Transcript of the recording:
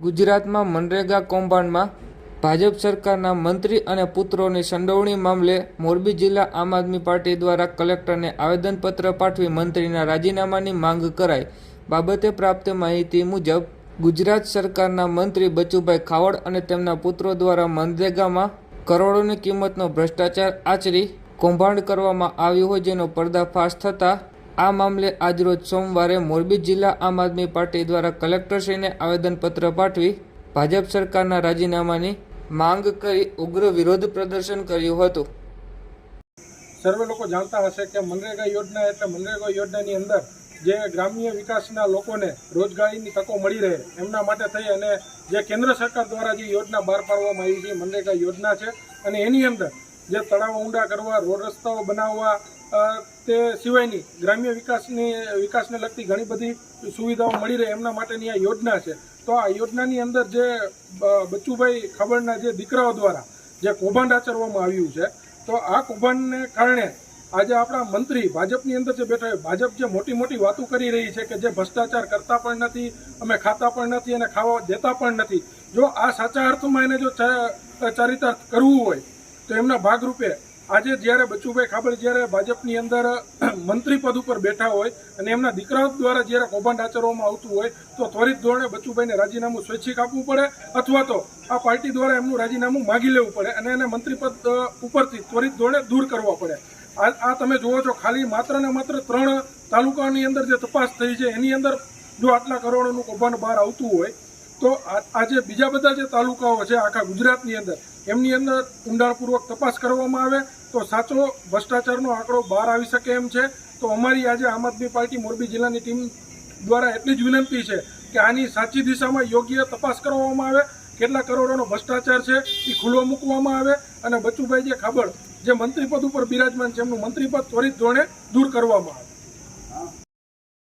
ગુજરાતમાં મનરેગા કૌભાંડમાં ભાજપ સરકારના મંત્રી અને પુત્રોની સંડોવણી મામલે મોરબી જિલ્લા આમ આદમી પાર્ટી દ્વારા કલેક્ટરને આવેદનપત્ર પાઠવી મંત્રીના રાજીનામાની માંગ કરાઈ. બાબતે પ્રાપ્ત માહિતી મુજબ, ગુજરાત સરકારના મંત્રી બચુભાઈ ખાવડ અને તેમના પુત્રો દ્વારા મનરેગામાં કરોડોની કિંમતનો ભ્રષ્ટાચાર આચરી કૌભાંડ કરવામાં આવ્યું હોય જેનો પર્દાફાશ થતાં આ મામલે આજરોજ સોમવારે મોરબી જિલ્લા આમ આદમી પાર્ટી દ્વારા કલેક્ટરશ્રીને આવેદનપત્ર પાઠવી ભાજપ સરકારના રાજીનામાની માંગ કરી ઉગ્ર વિરોધ પ્રદર્શન કર્યું હતું. સર્વે લોકો જાણતા હશે કે મનરેગા યોજના એટલે મનરેગા યોજનાની અંદર જે ગ્રામ્ય વિકાસના લોકોને રોજગારીની તકો મળી રહે એમના માટે થઈ અને જે કેન્દ્ર સરકાર દ્વારા જે યોજના બહાર પાડવામાં આવી છે મનરેગા યોજના છે. અને એની અંદર જે તળાવો ઊંડા કરવા, રોડ રસ્તાઓ બનાવવા તે સિવાયની ગ્રામ્ય વિકાસની, વિકાસને લગતી ઘણી બધી સુવિધાઓ મળી રહે એમના માટેની આ યોજના છે. તો આ યોજનાની અંદર જે બચ્ચુભાઈ ખબરના જે દીકરાઓ દ્વારા જે કૌભાંડ આચરવામાં આવ્યું છે, તો આ કૌભાંડને કારણે આજે આપણા મંત્રી ભાજપની અંદર જે બેઠા હોય, ભાજપ જે મોટી મોટી વાતો કરી રહી છે કે જે ભ્રષ્ટાચાર કરતા પણ નથી, અમે ખાતા પણ નથી અને ખાવા દેતા પણ નથી. જો આ સાચા અર્થમાં એને જો ચારિતાર્થ કરવું હોય, તો એમના ભાગરૂપે આજે જ્યારે બચુભાઈ ખાબર જ્યારે ભાજપની અંદર મંત્રી પદ ઉપર બેઠા હોય અને એમના દીકરાઓ દ્વારા જ્યારે કૌભાંડ આચરવામાં આવતું હોય, તો ત્વરિત ધોરણે બચુભાઈને રાજીનામું સ્વૈચ્છિક આપવું પડે અથવા તો આ પાર્ટી દ્વારા એમનું રાજીનામું માગી લેવું પડે અને એને મંત્રી પદ ઉપરથી ત્વરિત ધોરણે દૂર કરવા પડે. આ તમે જુઓ છો, ખાલી માત્ર ને માત્ર ત્રણ તાલુકાની અંદર જે તપાસ થઈ છે, એની અંદર જો આટલા કરોડોનું કૌભાંડ બહાર આવતું હોય, તો આજે બીજા બધા જે તાલુકાઓ છે, આખા ગુજરાતની અંદર, એમની અંદર ઊંડાણપૂર્વક તપાસ કરવામાં આવે તો સાચો ભ્રષ્ટાચારનો આંકડો બહાર આવી શકે એમ છે. તો અમારી આજે આમ આદમી પાર્ટી મોરબી જિલ્લાની ટીમ દ્વારા એટલી જ વિનંતી છે કે આની સાચી દિશામાં યોગ્ય તપાસ કરવામાં આવે. કેટલા કરોડોનો ભ્રષ્ટાચાર છે એ ખુલ્લો મૂકવામાં આવે અને બચુભાઈ જે ખાબડ જે મંત્રીપદ ઉપર બિરાજમાન છે એમનું મંત્રીપદ ત્વરિત ધોરણે દૂર કરવામાં આવે.